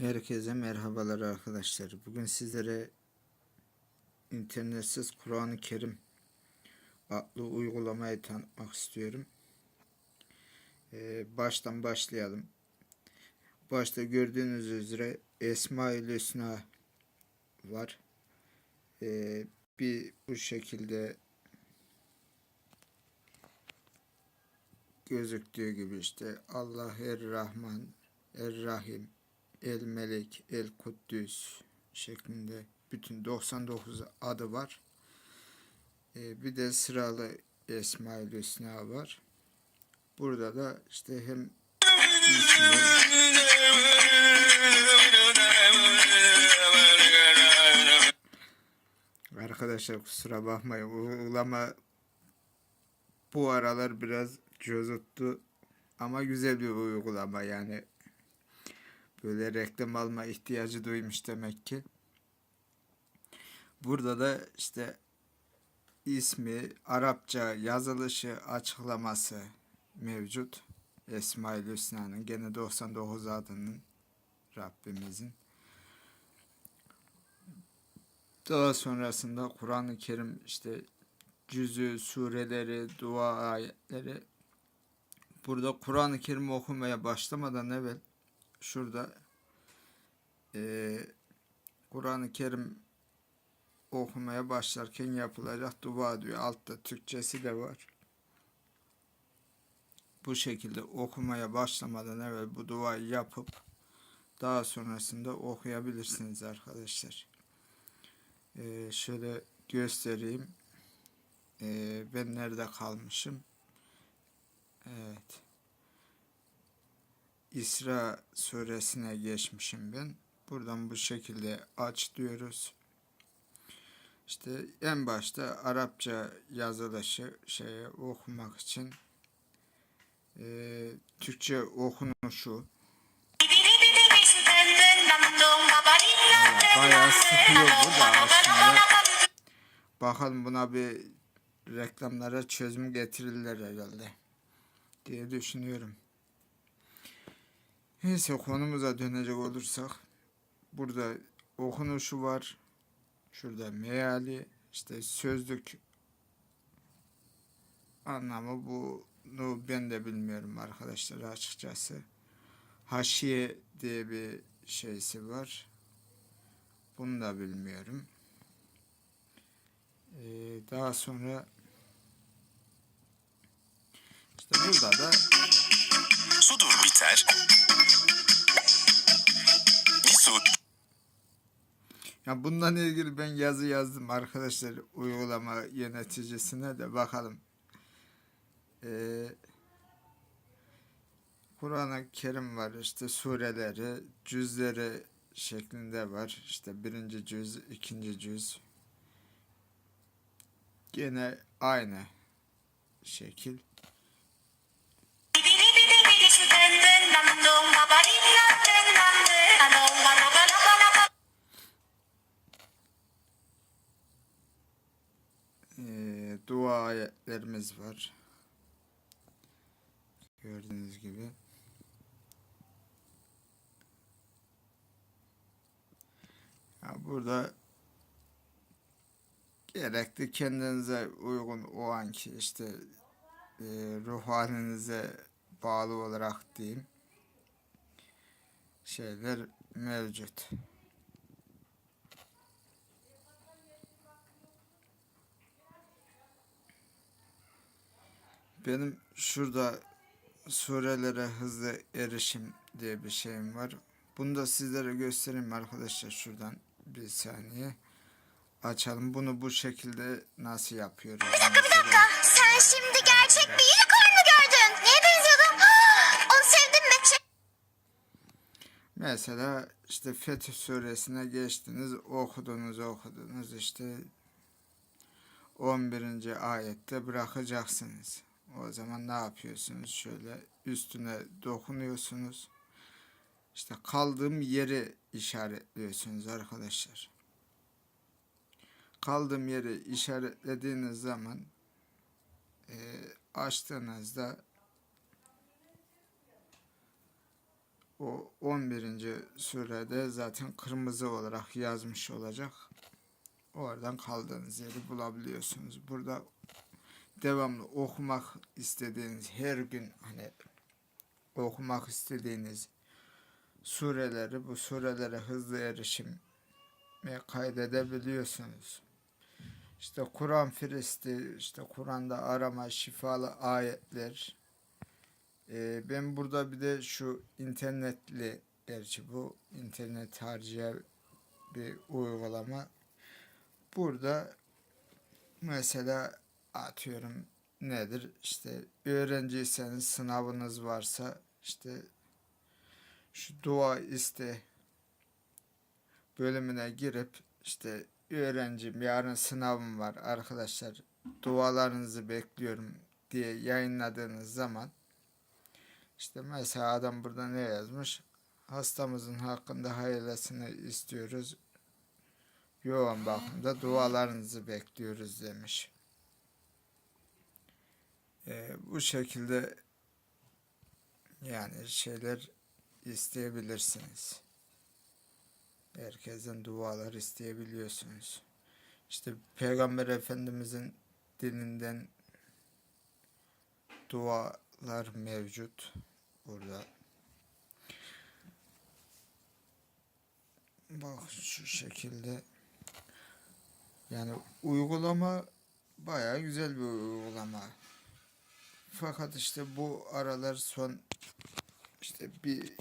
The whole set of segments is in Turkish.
Herkese merhabalar arkadaşlar. Bugün sizlere internetsiz Kur'an-ı Kerim adlı uygulamayı tanıtmak istiyorum. Ee, baştan başlayalım. Başta gördüğünüz üzere Esma-ül Hüsna var. Ee, bir bu şekilde gözüktüğü gibi işte Allah Er-Rahman, Er-Rahim, El Melek, El Kuddüs şeklinde bütün 99 adı var. Ee, bir de sıralı Esma-ül Hüsna var. Burada da işte hem arkadaşlar kusura bakmayın uygulama bu aralar biraz cozuttu ama güzel bir uygulama yani böyle reklam alma ihtiyacı duymuş demek ki. Burada da işte ismi, Arapça yazılışı, açıklaması mevcut. Esma-ül Hüsna'nın gene 99 adının Rabbimizin. Daha sonrasında Kur'an-ı Kerim işte cüzü, sureleri, dua ayetleri. Burada Kur'an-ı Kerim okumaya başlamadan evvel şurada eee Kur'an-ı Kerim okumaya başlarken yapılacak dua diyor. Altta Türkçesi de var. Bu şekilde okumaya başlamadan evvel bu duayı yapıp daha sonrasında okuyabilirsiniz arkadaşlar. Ee, şöyle göstereyim. Ee, ben nerede kalmışım? Evet. İsra suresine geçmişim ben. Buradan bu şekilde aç diyoruz. İşte en başta Arapça yazılışı şeye okumak için e, Türkçe okunuşu bayağı sıkıyor bu da aslında. Bakalım buna bir reklamlara çözüm getirirler herhalde diye düşünüyorum. Neyse konumuza dönecek olursak burada okunuşu var. Şurada meali işte sözlük anlamı bunu ben de bilmiyorum arkadaşlar açıkçası. Haşiye diye bir şeysi var. Bunu da bilmiyorum. Ee, daha sonra işte burada da Sudur biter. Bir su Ya bundan ilgili ben yazı yazdım arkadaşlar uygulama yöneticisine de bakalım. Ee, Kur'an-ı Kerim var işte sureleri, cüzleri şeklinde var. İşte birinci cüz, ikinci cüz. Gene aynı şekil. Dua ayetlerimiz var. Gördüğünüz gibi. Ya burada gerekli kendinize uygun o anki işte e, ruh halinize bağlı olarak diyeyim şeyler mevcut. Benim şurada surelere hızlı erişim diye bir şeyim var. Bunu da sizlere göstereyim arkadaşlar şuradan bir saniye. Açalım. Bunu bu şekilde nasıl yapıyoruz? Bir dakika bir dakika. Sen şimdi gerçek bir unicorn mu gördün? Neye benziyordun? Onu sevdin mi? Mesela işte Fetih suresine geçtiniz, okudunuz, okudunuz işte 11. ayette bırakacaksınız. O zaman ne yapıyorsunuz? Şöyle üstüne dokunuyorsunuz. İşte kaldığım yeri işaretliyorsunuz arkadaşlar. Kaldığım yeri işaretlediğiniz zaman e, açtığınızda o 11. surede zaten kırmızı olarak yazmış olacak. Oradan kaldığınız yeri bulabiliyorsunuz. Burada devamlı okumak istediğiniz her gün hani okumak istediğiniz sureleri bu surelere hızlı erişim kaydedebiliyorsunuz. İşte Kur'an Firisti, işte Kur'an'da arama, şifalı ayetler. Ee, ben burada bir de şu internetli, gerçi bu internet harcayan bir uygulama. Burada mesela atıyorum nedir? İşte öğrenciyseniz sınavınız varsa işte şu dua iste bölümüne girip işte öğrencim yarın sınavım var arkadaşlar dualarınızı bekliyorum diye yayınladığınız zaman işte mesela adam burada ne yazmış? Hastamızın hakkında hayırlısını istiyoruz. Yoğun bakımda dualarınızı bekliyoruz demiş. Ee, bu şekilde yani şeyler isteyebilirsiniz. Herkesten dualar isteyebiliyorsunuz. İşte Peygamber Efendimizin dilinden dualar mevcut burada. Bak şu şekilde. Yani uygulama bayağı güzel bir uygulama. Fakat işte bu aralar son işte bir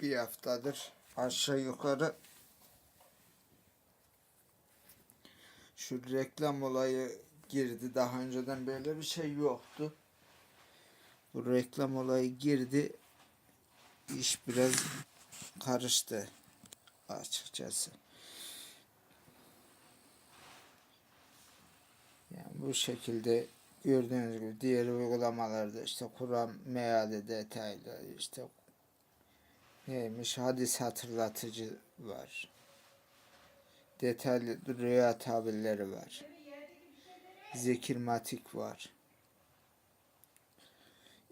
bir haftadır aşağı yukarı şu reklam olayı girdi. Daha önceden böyle bir şey yoktu. Bu reklam olayı girdi. İş biraz karıştı açıkçası. Yani bu şekilde gördüğünüz gibi diğer uygulamalarda işte Kur'an meali detaylı işte neymiş hadis hatırlatıcı var. Detaylı rüya tabirleri var. Zikirmatik var.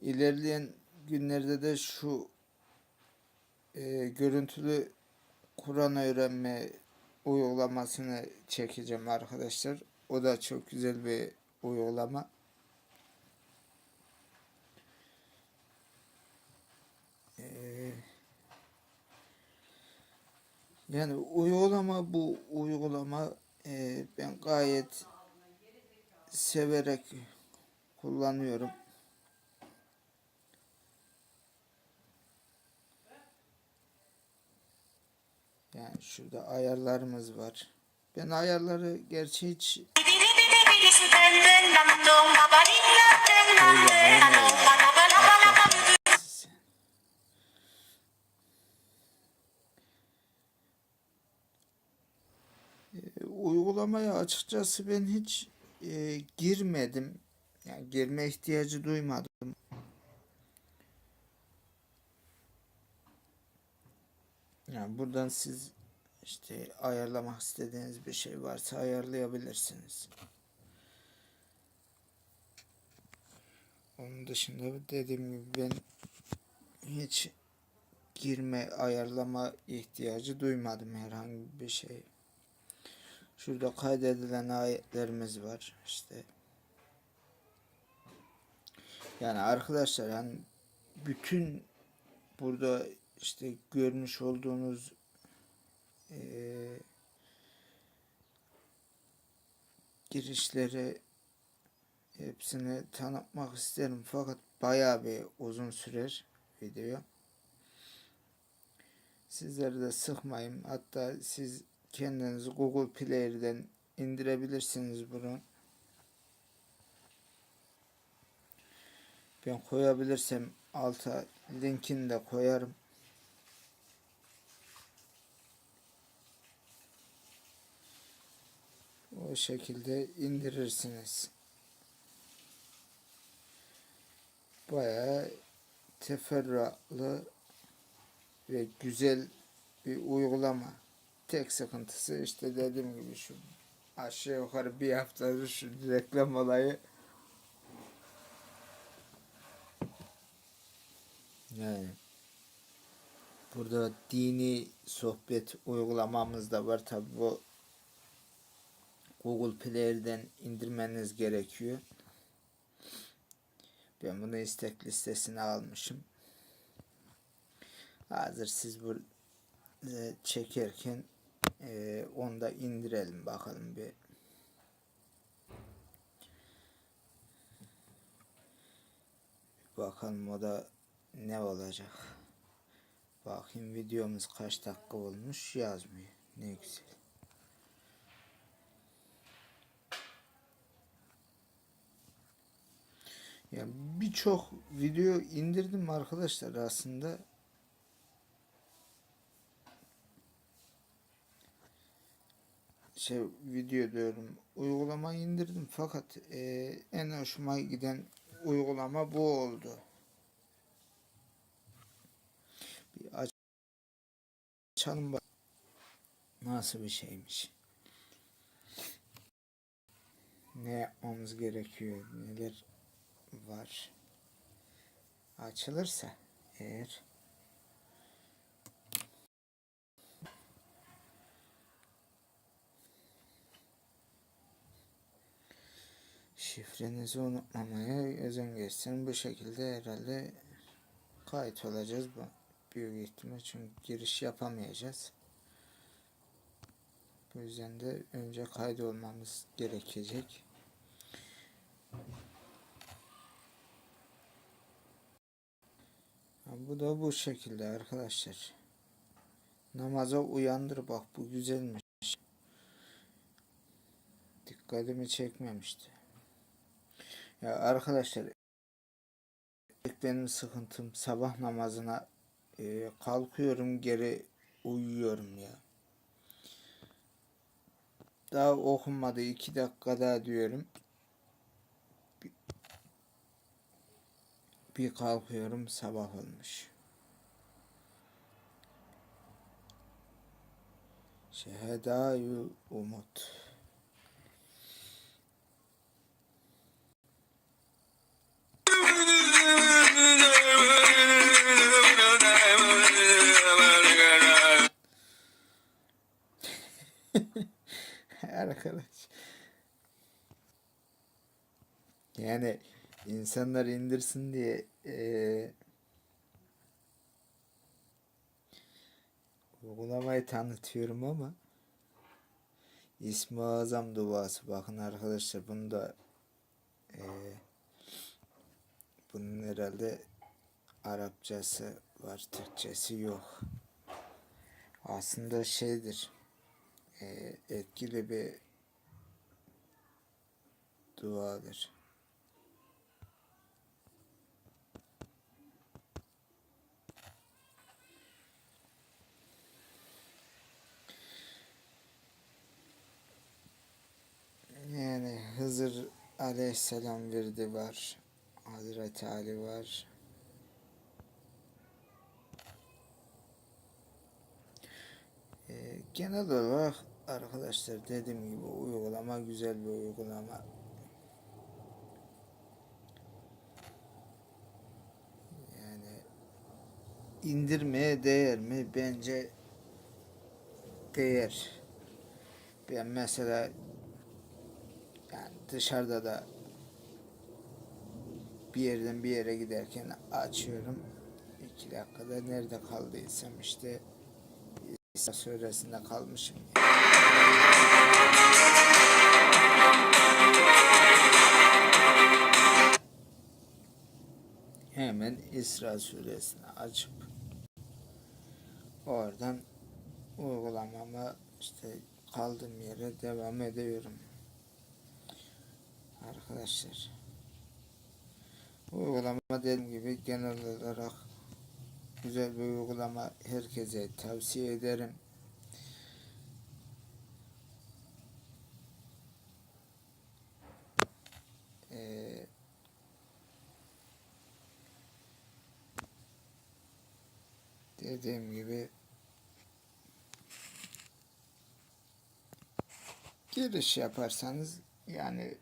İlerleyen günlerde de şu e, görüntülü Kur'an öğrenme uygulamasını çekeceğim arkadaşlar. O da çok güzel bir uygulama. Yani uygulama bu uygulama e, ben gayet severek kullanıyorum. Yani şurada ayarlarımız var. Ben ayarları gerçi hiç E, uygulamaya açıkçası ben hiç e, girmedim. Yani girme ihtiyacı duymadım. Yani buradan siz işte ayarlamak istediğiniz bir şey varsa ayarlayabilirsiniz. Onun dışında dediğim gibi ben hiç girme ayarlama ihtiyacı duymadım herhangi bir şey. Şurada kaydedilen ayetlerimiz var işte. Yani arkadaşlar yani bütün burada işte görmüş olduğunuz eee girişleri hepsini tanıtmak isterim fakat bayağı bir uzun sürer video. Sizleri de sıkmayın. Hatta siz kendiniz Google Player'den indirebilirsiniz bunu. Ben koyabilirsem alta linkini de koyarım. O şekilde indirirsiniz. Bayağı teferruatlı ve güzel bir uygulama. Tek sıkıntısı işte dediğim gibi şu aşağı yukarı bir haftadır şu reklam olayı yani Burada dini sohbet uygulamamız da var. Tabi bu Google Play'den indirmeniz gerekiyor. Ben bunu istek listesine almışım. Hazır siz bu e, çekerken e, onu da indirelim bakalım bir. Bakalım o da ne olacak. Bakayım videomuz kaç dakika olmuş yazmıyor. Ne güzel. Ya birçok video indirdim arkadaşlar aslında. Şey video diyorum uygulama indirdim fakat e, en hoşuma giden uygulama bu oldu. Bir aç- açalım bak nasıl bir şeymiş. Ne yapmamız gerekiyor, neler var. Açılırsa eğer şifrenizi unutmamaya özen gösterin. Bu şekilde herhalde kayıt olacağız. Bu büyük ihtimal çünkü giriş yapamayacağız. Bu yüzden de önce kaydolmamız gerekecek. Bu da bu şekilde arkadaşlar. Namaza uyandır bak bu güzelmiş. Dikkatimi çekmemişti. Ya arkadaşlar ilk benim sıkıntım sabah namazına e, kalkıyorum geri uyuyorum ya. Daha okunmadı iki dakika daha diyorum. Bir, kalkıyorum sabah olmuş. Şehedayı umut. Arkadaş. Yani insanlar indirsin diye eee uygulamayı tanıtıyorum ama İsmi Azam duası. Bakın arkadaşlar bunu da eee bunun herhalde Arapçası var, Türkçesi yok. Aslında şeydir e, etkili bir duadır. Yani Hızır Aleyhisselam virdi var. Hazreti Ali var. Ee, genel olarak arkadaşlar dediğim gibi uygulama güzel bir uygulama. Yani indirmeye değer mi? Bence değer. Ben mesela yani dışarıda da bir yerden bir yere giderken açıyorum. iki dakikada nerede kaldıysam işte İsa suresinde kalmışım. Hemen İsra suresini açıp oradan uygulamama işte kaldığım yere devam ediyorum. Arkadaşlar. Uygulama dediğim gibi genel olarak güzel bir uygulama herkese tavsiye ederim. Dediğim gibi giriş yaparsanız yani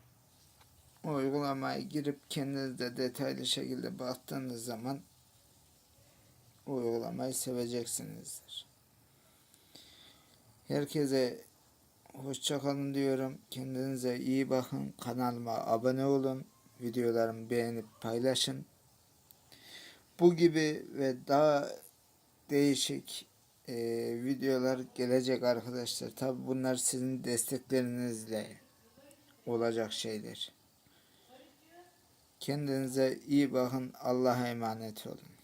uygulamaya girip kendiniz de detaylı şekilde baktığınız zaman uygulamayı seveceksinizdir. Herkese hoşçakalın diyorum. Kendinize iyi bakın. Kanalıma abone olun. Videolarımı beğenip paylaşın. Bu gibi ve daha değişik e, videolar gelecek arkadaşlar. Tabi bunlar sizin desteklerinizle olacak şeyler. Kendinize iyi bakın. Allah'a emanet olun.